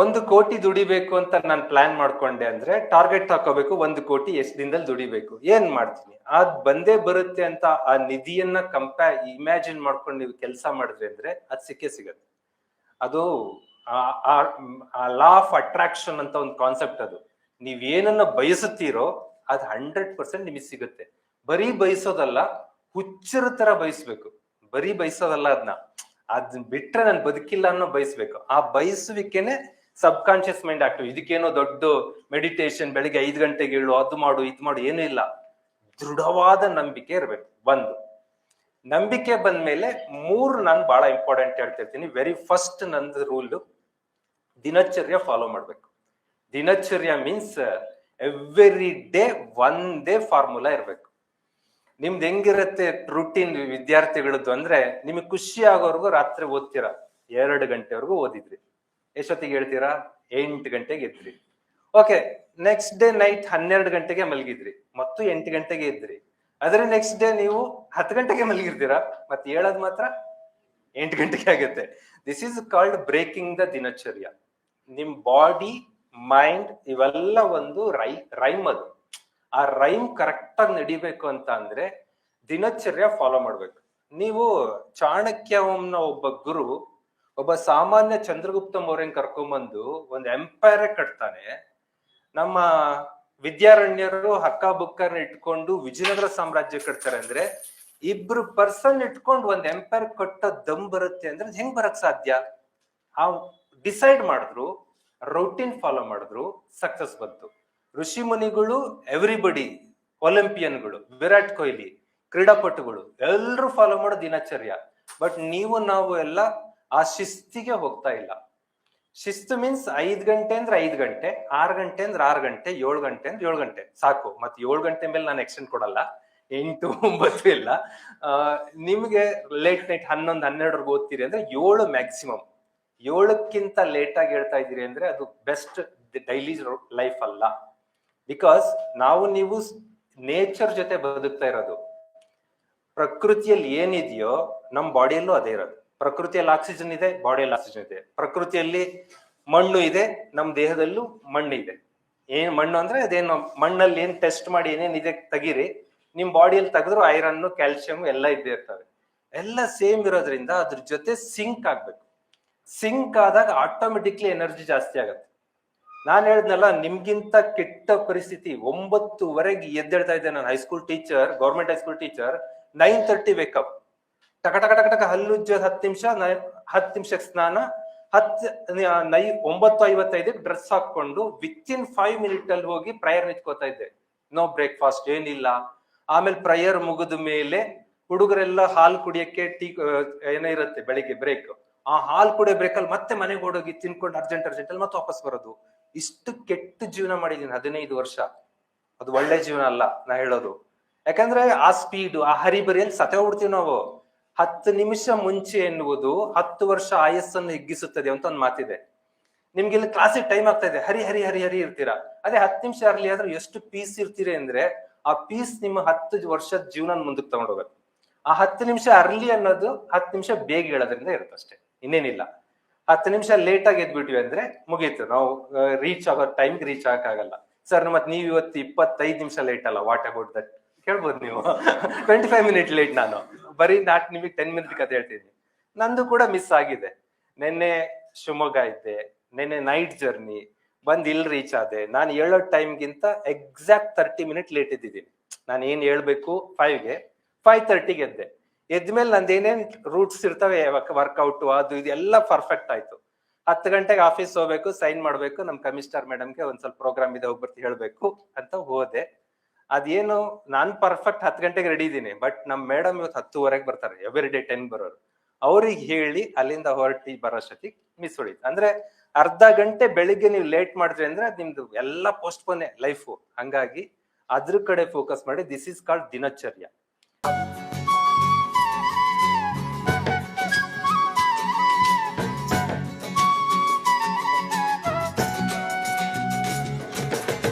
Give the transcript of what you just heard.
ಒಂದು ಕೋಟಿ ದುಡಿಬೇಕು ಅಂತ ನಾನು ಪ್ಲಾನ್ ಮಾಡ್ಕೊಂಡೆ ಅಂದ್ರೆ ಟಾರ್ಗೆಟ್ ಹಾಕೋಬೇಕು, ಒಂದು ಕೋಟಿ ಎಷ್ಟು ದಿನದಲ್ಲಿ ದುಡಿಬೇಕು. ಏನ್ ಮಾಡ್ತೀನಿ? ಅದ್ ಬಂದೇ ಬರುತ್ತೆ ಅಂತ ಆ ನಿಧಿಯನ್ನ ಕಂಪೇರ್ ಇಮ್ಯಾಜಿನ್ ಮಾಡ್ಕೊಂಡು ನೀವು ಕೆಲಸ ಮಾಡಿದ್ರೆ ಅಂದ್ರೆ ಅದ್ ಸಿಕ್ಕೇ ಸಿಗತ್ತೆ. ಅದು ಲಾ ಆಫ್ ಅಟ್ರಾಕ್ಷನ್ ಅಂತ ಒಂದು ಕಾನ್ಸೆಪ್ಟ್ ಅದು. ನೀವ್ ಏನನ್ನ ಬಯಸುತ್ತೀರೋ ಅದ್ ಹಂಡ್ರೆಡ್ ಪರ್ಸೆಂಟ್ ನಿಮಗೆ ಸಿಗುತ್ತೆ. ಬರೀ ಬಯಸೋದಲ್ಲ, ಹುಚ್ಚರ ತರ ಬಯಸ್ಬೇಕು. ಬರೀ ಬಯಸೋದಲ್ಲ ಅದನ್ನ ಅದನ್ನ ಬಿಟ್ರೆ ನಾನು ಬದುಕಿಲ್ಲ ಅನ್ನೋ ಬಯಸ್ಬೇಕು. ಆ ಬಯಸುವಿಕೆನೆ ಸಬ್ ಕಾನ್ಶಿಯಸ್ ಮೈಂಡ್ ಆಕ್ಟಿವ್. ಇದಕ್ಕೇನೋ ದೊಡ್ಡ ಮೆಡಿಟೇಷನ್, ಬೆಳಿಗ್ಗೆ ಐದು ಗಂಟೆಗೆ ಹೇಳು ಅದು ಮಾಡು, ಇದು ಮಾಡು, ಏನೂ ಇಲ್ಲ. ದೃಢವಾದ ನಂಬಿಕೆ ಇರಬೇಕು, ಒಂದು. ನಂಬಿಕೆ ಬಂದ ಮೇಲೆ ಮೂರು ನಾನು ಬಹಳ ಇಂಪಾರ್ಟೆಂಟ್ ಹೇಳ್ತಿರ್ತೀನಿ. ವೆರಿ ಫಸ್ಟ್ ನಂದು ರೂಲ್ ದಿನಚರ್ಯ ಫಾಲೋ ಮಾಡಬೇಕು. ದಿನಚರ್ಯ ಮೀನ್ಸ್ ಎವ್ರಿ ಡೇ ಒಂದೇ ಫಾರ್ಮುಲಾ ಇರಬೇಕು. ನಿಮ್ದು ಹೆಂಗಿರತ್ತೆ ರೂಟೀನ್ ವಿದ್ಯಾರ್ಥಿಗಳದ್ದು ಅಂದ್ರೆ ನಿಮಗೆ ಖುಷಿ ಆಗೋವರೆಗೂ ರಾತ್ರಿ ಓದ್ತೀರಾ? ಎರಡು ಗಂಟೆವರೆಗೂ ಓದಿದ್ರಿ. ಎಷ್ಟೊತ್ತಿಗೆ ಹೇಳ್ತೀರಾ? ಎಂಟು ಗಂಟೆಗೆ ಎದ್ರಿ. ಓಕೆ ನೆಕ್ಸ್ಟ್ ಡೇ ನೈಟ್ ಹನ್ನೆರಡು ಗಂಟೆಗೆ ಮಲಗಿದ್ರಿ. ಮತ್ತು ಎಂಟು ಗಂಟೆಗೆ ಎದ್ರಿ. ಆದ್ರೆ ನೆಕ್ಸ್ಟ್ ಡೇ ನೀವು ಹತ್ತು ಗಂಟೆಗೆ ಮಲಗಿರ್ತೀರಾ? ಮತ್ತೆ ಹೇಳೋದು ಮಾತ್ರ ಎಂಟು ಗಂಟೆಗೆ ಆಗುತ್ತೆ. This is called breaking the ದಿನಚರ್ಯ. ನಿಮ್ ಬಾಡಿ ಮೈಂಡ್ ಇವೆಲ್ಲ ಒಂದು ರೈ ರೈಮ್ ಅದು. ಆ ರೈಮ್ ಕರೆಕ್ಟ್ ಆಗಿ ನಡಿಬೇಕು ಅಂತ ಅಂದ್ರೆ ದಿನಚರ್ಯ ಫಾಲೋ ಮಾಡ್ಬೇಕು. ನೀವು ಚಾಣಕ್ಯ ಒಬ್ಬ ಗುರು ಒಬ್ಬ ಸಾಮಾನ್ಯ ಚಂದ್ರಗುಪ್ತ ಮೌರ್ಯನ್ ಕರ್ಕೊಂಬಂದು ಒಂದು ಎಂಪೈರ್ ಕಟ್ತಾನೆ. ನಮ್ಮ ವಿದ್ಯಾರಣ್ಯರು ಹಕ್ಕ ಬುಕ್ಕರ್ನ ಇಟ್ಕೊಂಡು ವಿಜಯನಗರ ಸಾಮ್ರಾಜ್ಯ ಕಟ್ತಾರೆ ಅಂದ್ರೆ ಇಬ್ರು ಪರ್ಸನ್ ಇಟ್ಕೊಂಡು ಒಂದ್ ಎಂಪೈರ್ ಕಟ್ಟ ದಮ್ ಬರುತ್ತೆ ಅಂದ್ರೆ ಅದ್ ಹೆಂಗ್ ಬರಕ್ ಸಾಧ್ಯ? ಆ ಡಿಸೈಡ್ ಮಾಡಿದ್ರು ರೌಟೀನ್ ಫಾಲೋ ಮಾಡಿದ್ರು ಸಕ್ಸಸ್ ಬಂತು. ಋಷಿ ಮುನಿಗಳು ಎವ್ರಿಬಡಿ ಒಲಿಂಪಿಯನ್ಗಳು ವಿರಾಟ್ ಕೊಹ್ಲಿ, ಕ್ರೀಡಾಪಟುಗಳು ಎಲ್ಲರೂ ಫಾಲೋ ಮಾಡೋ ದಿನಚರ್ಯ. ಬಟ್ ನೀವು, ನಾವು ಎಲ್ಲ ಆ ಶಿಸ್ತಿಗೆ ಹೋಗ್ತಾ ಇಲ್ಲ. ಶಿಸ್ತು ಮೀನ್ಸ್ ಐದ್ ಗಂಟೆ ಅಂದ್ರೆ ಐದ್ ಗಂಟೆ, ಆರ್ ಗಂಟೆ ಅಂದ್ರೆ ಆರ್ ಗಂಟೆ, ಏಳು ಗಂಟೆ ಅಂದ್ರೆ ಏಳು ಗಂಟೆ. ಸಾಕು. ಮತ್ತೆ ಏಳು ಗಂಟೆ ಮೇಲೆ ನಾನು ಎಕ್ಸ್ಟೆಂಡ್ ಕೊಡಲ್ಲ. ಎಂಟು, ಒಂಬತ್ತು ಇಲ್ಲ. ನಿಮಗೆ ಲೇಟ್ ನೈಟ್ ಹನ್ನೊಂದು ಹನ್ನೆರಡರ್ಗೆ ಓದ್ತೀರಿ ಅಂದ್ರೆ ಏಳು ಮ್ಯಾಕ್ಸಿಮಮ್ ಏಳಕ್ಕಿಂತ ಲೇಟ್ ಆಗಿ ಹೇಳ್ತಾ ಇದ್ದೀರಿ ಅಂದ್ರೆ ಅದು ಬೆಸ್ಟ್ ಡೈಲಿ ಲೈಫ್ ಅಲ್ಲ. ಬಿಕಾಸ್ ನಾವು, ನೀವು ನೇಚರ್ ಜೊತೆ ಬದುಕ್ತಾ ಇರೋದು. ಪ್ರಕೃತಿಯಲ್ಲಿ ಏನಿದೆಯೋ ನಮ್ಮ ಬಾಡಿಯಲ್ಲೂ ಅದೇ ಇರೋದು. ಪ್ರಕೃತಿಯಲ್ಲಿ ಆಕ್ಸಿಜನ್ ಇದೆ ಬಾಡಿಯಲ್ಲಿ ಆಕ್ಸಿಜನ್ ಇದೆ. ಪ್ರಕೃತಿಯಲ್ಲಿ ಮಣ್ಣು ಇದೆ ನಮ್ಮ ದೇಹದಲ್ಲೂ ಮಣ್ಣು ಇದೆ. ಏನ್ ಮಣ್ಣು ಅಂದ್ರೆ ಅದೇನು, ಮಣ್ಣಲ್ಲಿ ಏನ್ ಟೆಸ್ಟ್ ಮಾಡಿ ಏನೇನಿದೆ ತೆಗೀರಿ, ನಿಮ್ ಬಾಡಿಯಲ್ಲಿ ತೆಗೆದ್ರು ಐರನ್ ಕ್ಯಾಲ್ಸಿಯಂ ಎಲ್ಲ ಇದ್ದೇ ಇರ್ತವೆ. ಎಲ್ಲ ಸೇಮ್ ಇರೋದ್ರಿಂದ ಅದ್ರ ಜೊತೆ ಸಿಂಕ್ ಆಗ್ಬೇಕು. ಸಿಂಕ್ ಆದಾಗ ಆಟೋಮೆಟಿಕ್ಲಿ ಎನರ್ಜಿ ಜಾಸ್ತಿ ಆಗತ್ತೆ. ನಾನು ಹೇಳಿದ್ನಲ್ಲ, ನಿಮ್ಗಿಂತ ಕೆಟ್ಟ ಪರಿಸ್ಥಿತಿ, ಒಂಬತ್ತುವರೆಗೆ ಎದ್ದೇಳ್ತಾ ಇದ್ದೆ ನಾನು high school teacher government high school teacher nine thirty wake up ಟಕ ಟಕ ಟಕ ಟಕ ಹಲ್ಲುಜ್ಜೋದ್ ಹತ್ತು ನಿಮಿಷ ಹತ್ತು ನಿಮಿಷಕ್ಕೆ ಸ್ನಾನ, ಹತ್ತು, ನೈ ಒಂಬತ್ತು ಐವತ್ತೈದಕ್ಕೆ ಡ್ರೆಸ್ ಹಾಕೊಂಡು ವಿತ್ ಇನ್ ಫೈವ್ ಮಿನಿಟ್ ಅಲ್ಲಿ ಹೋಗಿ ಪ್ರಯರ್ ನಿಂತ್ಕೋತಾ ಇದ್ದೆ. ನೋ ಬ್ರೇಕ್ಫಾಸ್ಟ್ ಏನಿಲ್ಲ. ಆಮೇಲೆ ಪ್ರಯರ್ ಮುಗಿದ ಮೇಲೆ ಹುಡುಗರೆಲ್ಲ ಹಾಲು ಕುಡಿಯಕ್ಕೆ ಟೀ ಏನೋ ಇರುತ್ತೆ, ಬೆಳಿಗ್ಗೆ ಬ್ರೇಕ್ ಆ ಹಾಲು ಕುಡಿಯೋ ಬ್ರೇಕ್ ಅಲ್ಲಿ ಮತ್ತೆ ಮನೆಗೆ ಓಡೋಗಿ ತಿನ್ಕೊಂಡು ಅರ್ಜೆಂಟ್ ಅರ್ಜೆಂಟ್ ಅಲ್ಲಿ ಮತ್ತೆ ವಾಪಸ್ ಬರೋದು. ಇಷ್ಟು ಕೆಟ್ಟ ಜೀವನ ಮಾಡಿದ್ದೀನಿ ಹದಿನೈದು ವರ್ಷ. ಅದು ಒಳ್ಳೆ ಜೀವನ ಅಲ್ಲ, ನಾ ಹೇಳೋದು. ಯಾಕಂದ್ರೆ ಆ ಸ್ಪೀಡ್ ಆ ಹರಿಬರಿಯಲ್ಲಿ ಸತೆ ಹೋಗ್ಬಿಡ್ತೀವಿ ನಾವು. ಹತ್ತು ನಿಮಿಷ ಮುಂಚೆ ಎನ್ನುವುದು ಹತ್ತು ವರ್ಷ ಆಯಸ್ಸನ್ನು ಹಿಗ್ಗಿಸುತ್ತದೆ ಅಂತ ಒಂದು ಮಾತಿದೆ. ನಿಮ್ಗೆ ಇಲ್ಲಿ ಕ್ಲಾಸಿಗೆ ಟೈಮ್ ಆಗ್ತಾ ಇದೆ. ಹರಿ ಹರಿ ಹರಿ ಹರಿ ಇರ್ತೀರಾ? ಅದೇ ಹತ್ತು ನಿಮಿಷ ಅರ್ಲಿ ಆದ್ರೆ ಎಷ್ಟು ಪೀಸ್ ಇರ್ತೀರಿ ಅಂದ್ರೆ ಆ ಪೀಸ್ ನಿಮ್ಮ ಹತ್ತು ವರ್ಷದ ಜೀವನ ಮುಂದಕ್ಕೆ ತಗೊಂಡೋಗುತ್ತೆ. ಆ ಹತ್ತು ನಿಮಿಷ ಅರ್ಲಿ ಅನ್ನೋದು ಹತ್ತು ನಿಮಿಷ ಬೇಗ ಹೇಳೋದ್ರಿಂದ ಇರುತ್ತೆ ಅಷ್ಟೇ. ಇನ್ನೇನಿಲ್ಲ. ಹತ್ತು ನಿಮಿಷ ಲೇಟ್ ಆಗಿ ಎದ್ಬಿಟ್ವಿ ಅಂದ್ರೆ ಮುಗೀತು. ನಾವು ರೀಚ್ ಆಗೋ ಟೈಮ್ಗೆ ರೀಚ್ ಆಗಕ್ಕಾಗಲ್ಲ. ಸರ್ ಮತ್ತೆ ನೀವು ಇವತ್ತು ಇಪ್ಪತ್ತೈದು ನಿಮಿಷ ಲೇಟ್ ಅಲ್ಲ. ವಾಟ್ ಅಬೌಟ್ ದಟ್ ಕೇಳ್ಬೋದು ನೀವು. ಟ್ವೆಂಟಿ ಫೈವ್ ಮಿನಿಟ್ ಲೇಟ್ ನಾನು. ಬರೀ ನಾಲ್ಕು ನಿಮಗೆ ಟೆನ್ ಮಿನಿಟ್ ಕತೆ ಹೇಳ್ತೀನಿ ನಂದು ಕೂಡ ಮಿಸ್ ಆಗಿದೆ. ನಿನ್ನೆ ಶಿವಮೊಗ್ಗ ಐತೆ ನಿನ್ನೆ ನೈಟ್ ಜರ್ನಿ ಬಂದ್ ಇಲ್ಲಿ ರೀಚ್ ಆದೆ. ನಾನು ಹೇಳೋ ಟೈಮ್ಗಿಂತ ಎಕ್ಸಾಕ್ಟ್ ತರ್ಟಿ ಮಿನಿಟ್ ಲೇಟ್ ಇದ್ದಿದ್ದೀನಿ. ನಾನು ಏನು ಹೇಳ್ಬೇಕು? ಫೈವ್ಗೆ ಫೈವ್ ತರ್ಟಿಗೆ ಎದ್ದೆ. ಎದ್ಮೇಲೆ ನಂದು ಏನೇನು ರೂಟ್ಸ್ ಇರ್ತವೆ ವರ್ಕೌಟ್ ಅದು ಎಲ್ಲ ಪರ್ಫೆಕ್ಟ್ ಆಯ್ತು. ಹತ್ತು ಗಂಟೆಗೆ ಆಫೀಸ್ ಹೋಗ್ಬೇಕು ಸೈನ್ ಮಾಡಬೇಕು. ನಮ್ಮ ಕಮಿಷನರ್ ಮೇಡಮ್ಗೆ ಒಂದು ಸ್ವಲ್ಪ ಪ್ರೋಗ್ರಾಮ್ ಇದೆ, ಹೋಗ್ಬರ್ತಿ ಹೇಳಬೇಕು ಅಂತ ಹೋದೆ. ಅದೇನು, ನಾನ್ ಪರ್ಫೆಕ್ಟ್ ಹತ್ತು ಗಂಟೆಗೆ ರೆಡಿ ಇದ್ದೀನಿ ಬಟ್ ನಮ್ ಮೇಡಮ್ ಇವತ್ತು ಹತ್ತುವರೆಗೆ ಬರ್ತಾರೆ ಎವ್ರಿ ಡೇ ಟೆನ್ ಬರೋರು. ಅವ್ರಿಗೆ ಹೇಳಿ ಅಲ್ಲಿಂದ ಹೊರಟಿ ಬರೋಷ್ಟೊತ್ತಿಗೆ ಮಿಸ್ ಉಳಿತು. ಅಂದ್ರೆ ಅರ್ಧ ಗಂಟೆ ಬೆಳಿಗ್ಗೆ ನೀವು ಲೇಟ್ ಮಾಡಿದ್ರಿ ಅಂದ್ರೆ ಅದ್ ನಿಮ್ದು ಎಲ್ಲ ಪೋಸ್ಟ್ಪೋನೆ ಲೈಫು ಹಂಗಾಗಿ ಅದ್ರ ಕಡೆ ಫೋಕಸ್ ಮಾಡಿ ದಿಸ್ ಇಸ್ ಕಾಲ್ಡ್ ದಿನಚರ್ಯ.